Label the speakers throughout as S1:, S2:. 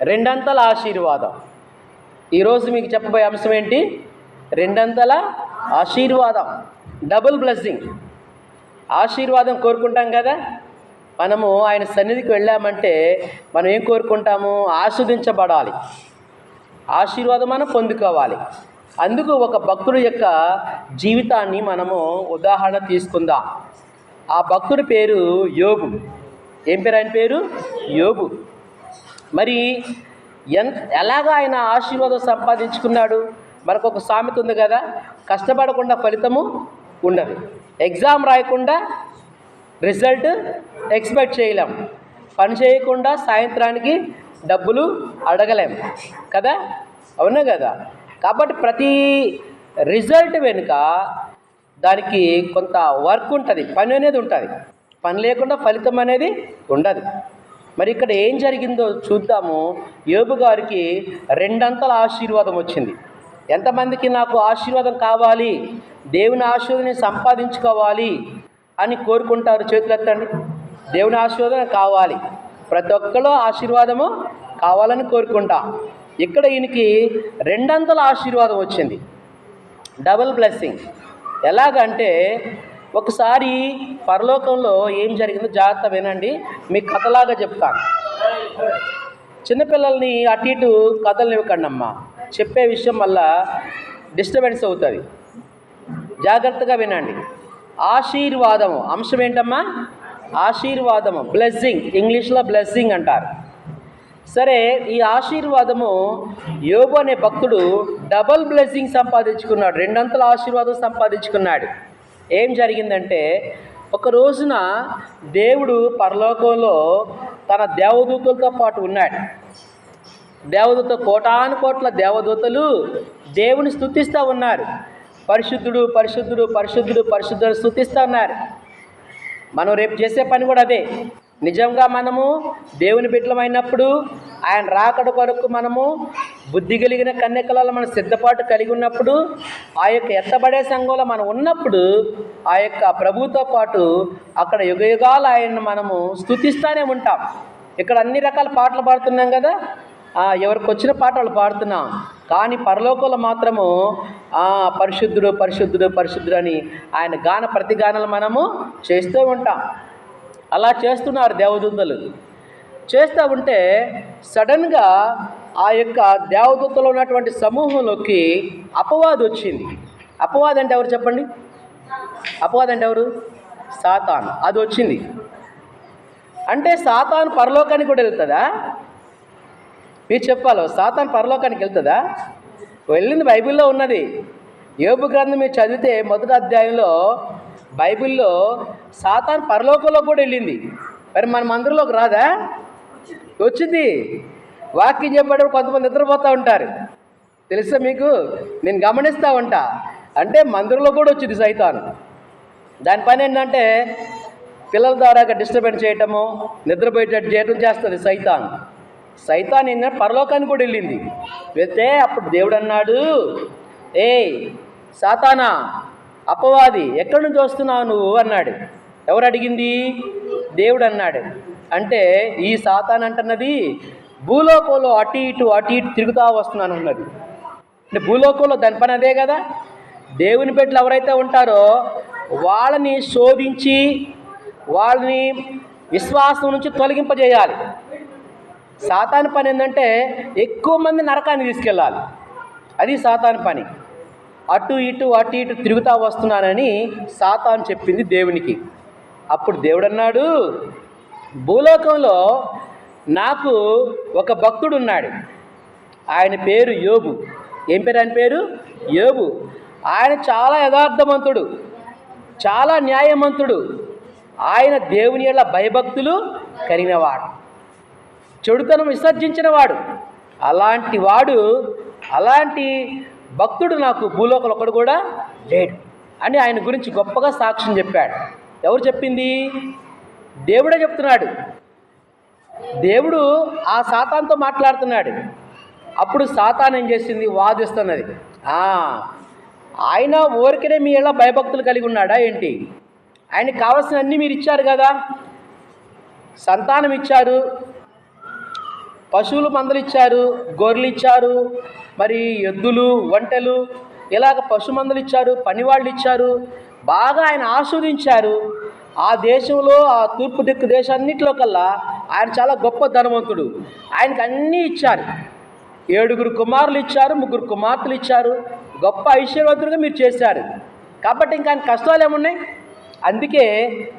S1: రెండంతల ఆశీర్వాదం. ఈరోజు మీకు చెప్పబోయే అంశం ఏంటి? రెండంతల ఆశీర్వాదం. Double blessing. ఆశీర్వాదం కోరుకుంటాం కదా? మనము ఆయన సన్నిధికి వెళ్ళామంటే మనం ఏం కోరుకుంటాము? ఆస్వాదించబడాలి. ఆశీర్వాదం మనం పొందుకోవాలి. అందుకు ఒక భక్తుడు యొక్క జీవితాన్ని మనము ఉదాహరణ తీసుకుందాం. ఆ భక్తుడి పేరు యోగు ఏం పేరు ఆయన పేరు? యోగు మరి ఎంత ఎలాగ ఆయన ఆశీర్వాదం సంపాదించుకున్నాడు? మనకు ఒక సామెత ఉంది కదా కష్టపడకుండా ఫలితము ఉండదు. ఎగ్జామ్ రాయకుండా రిజల్ట్ ఎక్స్పెక్ట్ చేయలేం. పని చేయకుండా సాయంత్రానికి డబ్బులు అడగలేం. కదా? అవునా కదా? కాబట్టి ప్రతి రిజల్ట్ వెనుక దానికి కొంత వర్క్ ఉంటుంది పని అనేది ఉంటుంది. పని లేకుండా ఫలితం అనేది ఉండదు. మరి ఇక్కడ ఏం జరిగిందో చూద్దాము. యోబు గారికి రెండంతల ఆశీర్వాదం వచ్చింది. ఎంతమందికి నాకు ఆశీర్వాదం కావాలి? దేవుని ఆశీర్వాదం సంపాదించుకోవాలి అని కోరుకుంటారు చేతులెత్తండి దేవుని ఆశీర్వాదం కావాలి. ప్రతి ఒక్కరు ఆశీర్వాదము కావాలని కోరుకుంటాం. ఇక్కడ ఈయనకి రెండంతల ఆశీర్వాదం వచ్చింది. Double blessing. ఎలాగంటే ఒకసారి పరలోకంలో ఏం జరిగిందో జాగ్రత్త వినండి. మీకు కథలాగా చెప్తాను. చిన్నపిల్లల్ని అటు ఇటు కథలు ఇవ్వకండి అమ్మా చెప్పే విషయం వల్ల డిస్టర్బెన్స్ అవుతుంది. జాగ్రత్తగా వినండి. ఆశీర్వాదము. అంశం ఏంటమ్మా? ఆశీర్వాదము. బ్లెస్సింగ్ ఇంగ్లీష్లో బ్లెస్సింగ్ అంటారు. సరే ఈ ఆశీర్వాదము యోగు అనే భక్తుడు డబల్ బ్లెస్సింగ్ సంపాదించుకున్నాడు. రెండంతల ఆశీర్వాదం సంపాదించుకున్నాడు. ఏం జరిగిందంటే ఒక రోజున దేవుడు పరలోకంలో తన దేవదూతలతో పాటు ఉన్నాడు. దేవదూత కోటాను కోట్ల దేవదూతలు దేవుని స్థుతిస్తూ ఉన్నారు. పరిశుద్ధుడు పరిశుద్ధుడు పరిశుద్ధుడు పరిశుద్ధుడు స్థుతిస్తూ ఉన్నారు. మనం రేపు చేసే పని కూడా అదే. నిజంగా మనము దేవుని బిడ్డలమైనప్పుడు ఆయన రాకడ కొరకు మనము బుద్ధి కలిగిన కన్యకలలో మన సిద్ధపాటు కలిగి ఉన్నప్పుడు ఆ యొక్క ఎత్తబడే సంఘంలో మనం ఉన్నప్పుడు ఆ యొక్క ప్రభుతో పాటు అక్కడ యుగయుగాలు ఆయన్ని మనము స్థుతిస్తూనే ఉంటాం. ఇక్కడ అన్ని రకాల పాటలు పాడుతున్నాం కదా? ఎవరికి వచ్చిన పాటలు పాడుతున్నాం. కానీ పరలోకంలో మాత్రము పరిశుద్ధుడు పరిశుద్ధుడు పరిశుద్ధుడు అని ఆయన గాన ప్రతిగానాలు మనము చేస్తూ ఉంటాం. అలా చేస్తున్నారు దేవదూతలు. చేస్తూ ఉంటే సడన్గా ఆ యొక్క దేవదూతలో ఉన్నటువంటి సమూహంలోకి అపవాది వచ్చింది. అపవాది అంటే ఎవరు చెప్పండి? అపవాది అంటే ఎవరు? సాతాన్. అది వచ్చింది. అంటే సాతాన్ పరలోకానికి కూడా వెళ్తుందా? మీరు చెప్పాలో సాతాన్ పరలోకానికి వెళ్తుందా? వెళ్ళింది బైబిల్లో ఉన్నది. యోబు గ్రంథం మీరు చదివితే మొదటి అధ్యాయంలో బైబిల్లో సాతాన్ పరలోకంలో కూడా వెళ్ళింది. మరి మన మందిరంలోకి రాదా? వచ్చింది. వాక్యం చెప్పేటప్పుడు కొంతమంది నిద్రపోతూ ఉంటారు. తెలుసా మీకు? నేను గమనిస్తూ ఉంటా. అంటే మందిరంలో కూడా వచ్చింది సైతాన్. దాని పని ఏంటంటే పిల్లల ద్వారా డిస్టర్బెన్స్ చేయటము నిద్రపోయేటట్టు చేయటం చేస్తుంది సైతాన్. సైతాన్ ఏంటంటే పరలోకానికి కూడా వెళ్ళింది. వెళ్తే అప్పుడు దేవుడు అన్నాడు ఏయ్ సాతానా అపవాది ఎక్కడి నుంచి వస్తున్నావు నువ్వు? అన్నాడు. ఎవరు అడిగింది? దేవుడు అన్నాడు. అంటే ఈ సాతాన్ అంటున్నది భూలోకంలో అటు ఇటు అటు ఇటు తిరుగుతా వస్తున్నాను అన్నది. అంటే భూలోకంలో దాని పని అదే కదా? దేవుని బిడ్డలు ఎవరైతే ఉంటారో వాళ్ళని శోధించి వాళ్ళని విశ్వాసం నుంచి తొలగింపజేయాలి. సాతాను పని ఏంటంటే ఎక్కువ మంది నరకాన్ని తీసుకెళ్ళాలి. అది సాతాను పని. అటు ఇటు అటు ఇటు తిరుగుతా వస్తున్నానని సాతాన్ చెప్పింది దేవునికి. అప్పుడు దేవుడు అన్నాడు భూలోకంలో నాకు ఒక భక్తుడు ఉన్నాడు ఆయన పేరు యోబు. ఏం పేరు ఆయన పేరు? యోబు. ఆయన చాలా యథార్థవంతుడు చాలా న్యాయవంతుడు ఆయన దేవుని యొక్క భయభక్తులు కలిగినవాడు. చెడుతనం విసర్జించిన వాడు అలాంటి వాడు అలాంటి భక్తుడు నాకు భూలోకంలో ఒకడు కూడా లేడు. అని ఆయన గురించి గొప్పగా సాక్ష్యం చెప్పాడు. ఎవరు చెప్పింది? దేవుడే చెప్తున్నాడు. దేవుడు ఆ సాతాన్తో మాట్లాడుతున్నాడు. అప్పుడు సాతాన్ ఏం చేసింది? వాదిస్తున్నది. ఆయన ఊరికనే మీ ఎలా భయభక్తులు కలిగి ఉన్నాడా ఏంటి? ఆయనకి కావాల్సిన అన్నీ మీరు ఇచ్చారు కదా. సంతానం ఇచ్చారు. పశువులు మందలు ఇచ్చారు గొర్రెలు ఇచ్చారు మరి ఎద్దులు వంటలు ఇలాగ పశు మందలు ఇచ్చారు పనివాళ్ళు ఇచ్చారు బాగా ఆయన ఆస్వాదించారు. ఆ దేశంలో ఆ తూర్పు దిక్కు దేశాన్నిటిలో కల్లా ఆయన చాలా గొప్ప ధనవంతుడు. ఆయనకు అన్నీ ఇచ్చారు. ఏడుగురు కుమారులు ఇచ్చారు ముగ్గురు కుమార్తెలు ఇచ్చారు గొప్ప ఐశ్వర్యవంతుడిగా మీరు చేశారు. కాబట్టి ఇంకా ఆయన కష్టాలు ఏమున్నాయి? అందుకే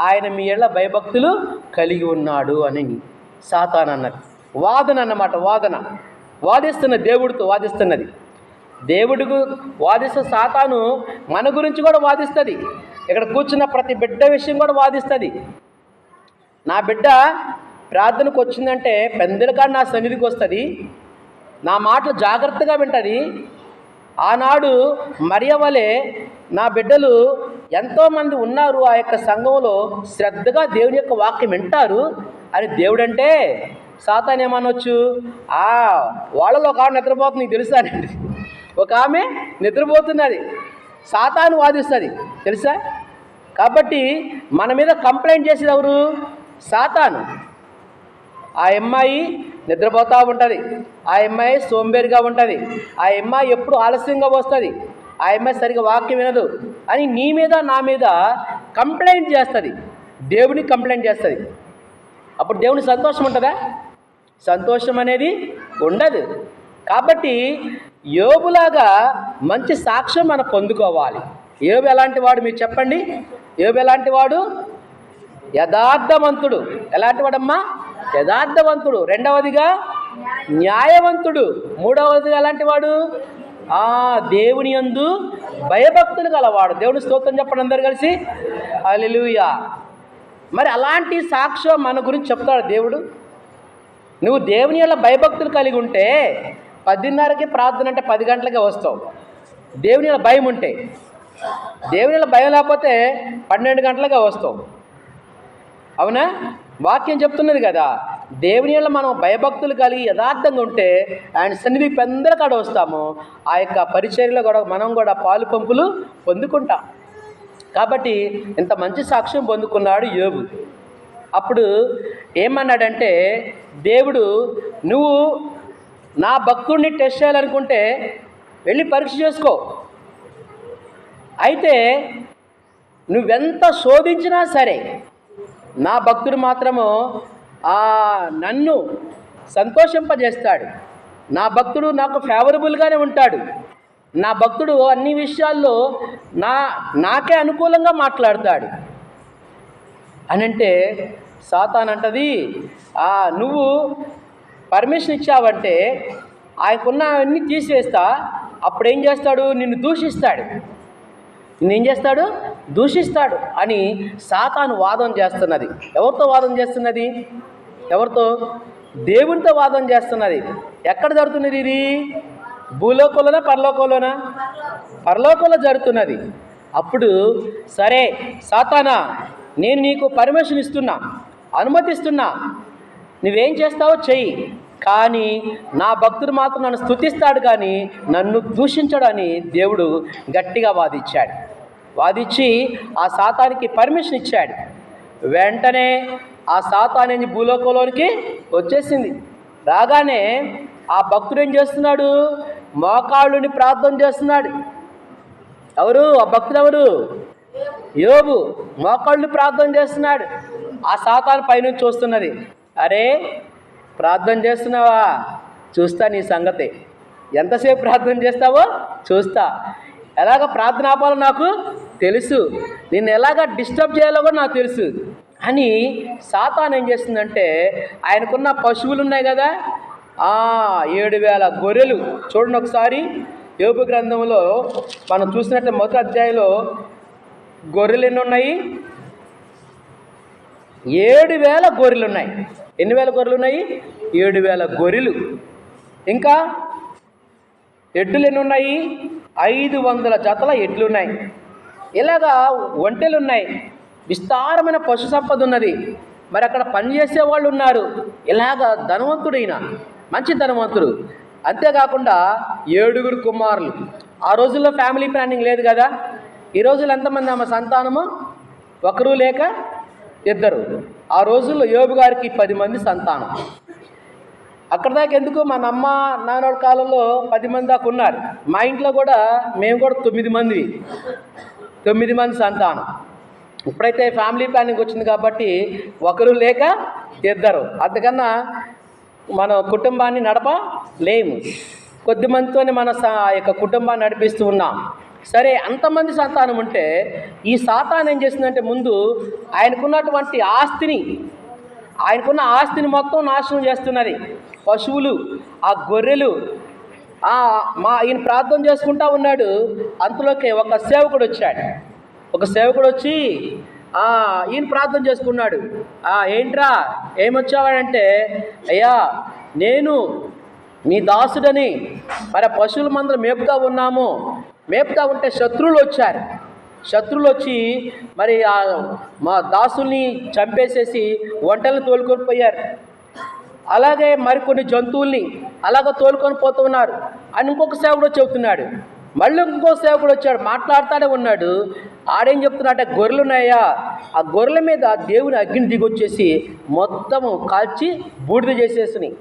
S1: ఆయన మీ ఏళ్ళ భయభక్తులు కలిగి ఉన్నాడు అని సాతాన్ అన్నది వాదన అన్నమాట వాదన. వాదిస్తున్న దేవుడితో వాదిస్తున్నది. దేవుడికి వాదిస్తే సాతాను మన గురించి కూడా వాదిస్తుంది. ఇక్కడ కూర్చున్న ప్రతి బిడ్డ విషయం కూడా వాదిస్తుంది. నా బిడ్డ ప్రార్థనకు వచ్చిందంటే పెందలకాడు నా సన్నిధికి వస్తుంది. నా మాటలు జాగ్రత్తగా వింటుంది. ఆనాడు మరియవలే నా బిడ్డలు ఎంతోమంది ఉన్నారు ఆ యొక్క సంఘంలో శ్రద్ధగా దేవుని యొక్క వాక్యం వింటారు. అని దేవుడంటే సాతాన్ ఏమనొచ్చు? ఆ వాళ్ళలో ఒక ఆమె నిద్రపోతుంది నీకు తెలుసా ఒక ఆమె నిద్రపోతున్నది. సాతాను వాదిస్తుంది తెలుసా? కాబట్టి మన మీద కంప్లైంట్ చేసేది ఎవరు? సాతాను. ఆ అమ్మాయి నిద్రపోతూ ఉంటుంది. ఆ అమ్మాయి సోంబేరిగా ఉంటుంది. ఆ అమ్మాయి ఎప్పుడు ఆలస్యంగా వస్తుంది. ఆ అమ్మాయి సరిగా వాక్యం వినదు అని నీ మీద నా మీద కంప్లైంట్ చేస్తుంది. దేవుడికి కంప్లైంట్ చేస్తుంది. అప్పుడు దేవుని సంతోషం ఉంటుందా? సంతోషం అనేది ఉండదు. కాబట్టి యోబులాగా మంచి సాక్ష్యం మనం పొందుకోవాలి. యోబు ఎలాంటి వాడు మీరు చెప్పండి? యోబు ఎలాంటి వాడు? యథార్థవంతుడు. ఎలాంటి వాడమ్మా? యథార్థవంతుడు. రెండవదిగా న్యాయవంతుడు. మూడవదిగా ఎలాంటి వాడు? ఆ దేవుని యందు భయభక్తులు గలవాడు. దేవుని స్తోత్రం చెప్పండి అందరు కలిసి. అలెలుయా మరి అలాంటి సాక్ష్యం మన గురించి చెప్తాడు దేవుడు. నువ్వు దేవుని వల్ల భయభక్తులు కలిగి ఉంటే పదిన్నరకి ప్రార్థన అంటే పది గంటలకే వస్తావు. దేవుని వల్ల భయం ఉంటే. దేవుని వల్ల భయం లేకపోతే పన్నెండు గంటలకే వస్తావు. అవునా? వాక్యం చెప్తున్నది కదా దేవుని వల్ల మనం భయభక్తులు కలిగి యథార్థంగా ఉంటే ఆయన సన్నిధి పెందల కాడ వస్తాము. ఆ యొక్క పరిచర్లో కూడా మనం కూడా పాలు పంపులు పొందుకుంటాం. కాబట్టి ఇంత మంచి సాక్ష్యం పొందుకున్నాడు యోగు అప్పుడు ఏమన్నాడంటే దేవుడు నువ్వు నా భక్తుడిని టెస్ట్ చేయాలనుకుంటే వెళ్ళి పరీక్ష చేసుకో. అయితే నువ్వెంత శోధించినా సరే నా భక్తుడు మాత్రము ఆ నన్ను సంతోషింపజేస్తాడు. నా భక్తుడు నాకు ఫేవరబుల్గానే ఉంటాడు. నా భక్తుడు అన్ని విషయాల్లో నా నాకే అనుకూలంగా మాట్లాడతాడు. అని అంటే సాతాన్ అంటది నువ్వు పర్మిషన్ ఇచ్చావంటే ఆయనకున్న అన్ని తీసివేస్తా. అప్పుడేం చేస్తాడు? నిన్ను దూషిస్తాడు. నిన్నేం చేస్తాడు? దూషిస్తాడు అని సాతాను వాదం చేస్తున్నది. ఎవరితో వాదం చేస్తున్నది? ఎవరితో? దేవునితో వాదం చేస్తున్నది. ఎక్కడ జరుగుతున్నది ఇది? భూలోకంలోనా పరలోకంలోనా? పరలోకంలో జరుగుతున్నది. అప్పుడు సరే సాతానా నేను నీకు పర్మిషన్ ఇస్తున్నా. అనుమతిస్తున్నా. నువ్వేం చేస్తావో చెయ్యి. కానీ నా భక్తుడు మాత్రం నన్ను స్తుతిస్తాడు కానీ నన్ను దూషించడని దేవుడు గట్టిగా వాదిచ్చాడు. వాదిచ్చి ఆ సాతానికి పర్మిషన్ ఇచ్చాడు. వెంటనే ఆ సాతాని భూలోకంలోనికి వచ్చేసింది. రాగానే ఆ భక్తుడు ఏం చేస్తున్నాడు? మోకాళ్ళుని ప్రార్థన చేస్తున్నాడు. ఎవరు? ఆ భక్తుడు ఎవరు? యోబు. మోకాళ్ళు ప్రార్థన చేస్తున్నాడు. ఆ సాతాను పైనుంచి చూస్తున్నది. అరే ప్రార్థన చేస్తున్నావా? చూస్తా నీ సంగతి. ఎంతసేపు ప్రార్థన చేస్తావో చూస్తా. ఎలాగ ప్రార్థన ఆపాలో నాకు తెలుసు. నేను ఎలాగ డిస్టర్బ్ చేయాలో కూడా నాకు తెలుసు. అని సాతాన్ ఏం చేస్తుందంటే ఆయనకున్న పశువులు ఉన్నాయి కదా? ఆ ఏడు వేల గొర్రెలు. చూడండి ఒకసారి. యోపు గ్రంథంలో మనం చూసినట్టు మొదటి అధ్యాయంలో గొర్రెలు ఎన్ని ఉన్నాయి? ఏడు వేల గొర్రెలు ఉన్నాయి ఎన్ని వేల గొర్రెలు ఉన్నాయి ఏడు వేల గొర్రెలు. ఇంకా ఎడ్లు ఎన్ని ఉన్నాయి ఐదు వందల జతల ఎడ్లు ఉన్నాయి ఇలాగా ఒంటెలు ఉన్నాయి విస్తారమైన పశు సంపద ఉన్నది మరి అక్కడ పనిచేసే వాళ్ళు ఉన్నారు ఇలాగ ధనవంతుడైన మంచి ధనవంతుడు. అంతేకాకుండా ఏడుగురు కుమారులు. ఆ రోజుల్లో ఫ్యామిలీ ప్లానింగ్ లేదు కదా? ఈ రోజుల్లో ఎంతమంది ఆమె సంతానము? ఒకరు లేక ఇద్దరు. ఆ రోజుల్లో యోబు గారికి పది మంది సంతానం. అక్కడ దాకా ఎందుకు? మన అమ్మ నాన్నోడి కాలంలో పది మంది దాకా ఉన్నారు. మా ఇంట్లో కూడా మేము కూడా తొమ్మిది మంది తొమ్మిది మంది సంతానం. ఇప్పుడైతే ఫ్యామిలీ ప్లానింగ్ వచ్చింది కాబట్టి ఒకరు లేక ఇద్దరు. అంతకన్నా మన కుటుంబాన్ని నడపలేము. కొద్ది మందితోనే మన స- ఆ యొక్క కుటుంబాన్ని నడిపిస్తూ ఉన్నాం. సరే అంతమంది సంతానం ఉంటే ఈ సాతాన్ ఏం చేసిందంటే ముందు ఆయనకున్నటువంటి ఆస్తిని ఆయనకున్న ఆస్తిని మొత్తం నాశనం చేస్తున్నది. పశువులు ఆ గొర్రెలు మా ఈయన ప్రార్థన చేసుకుంటా ఉన్నాడు. అంతలోకి ఒక సేవకుడు వచ్చాడు. ఒక సేవకుడు వచ్చి ఈయన ప్రార్థన చేసుకున్నాడు. ఏంట్రా ఏమొచ్చావాడంటే అయ్యా నేను నీ దాసుడని మరి పశువుల మందరం మేపుగా ఉన్నాము. మేపుతా ఉంటే శత్రువులు వచ్చారు. శత్రువులు వచ్చి మరి ఆ మా దాసుల్ని చంపేసేసి వంటలు తోలుకొని పోయారు. అలాగే మరికొన్ని జంతువుల్ని అలాగ తోలుకొని పోతున్నారు అని ఇంకొక సేవకుడు చెబుతున్నాడు. మళ్ళీ ఇంకో సేవకుడు వచ్చాడు మాట్లాడుతూనే ఉన్నాడు. ఆడేం చెప్తున్నాడంటే గొర్రెలు ఉన్నాయా? ఆ గొర్రెల మీద దేవుని అగ్ని దిగొచ్చేసి మొత్తము కాల్చి బూడిద చేసేసినాయి.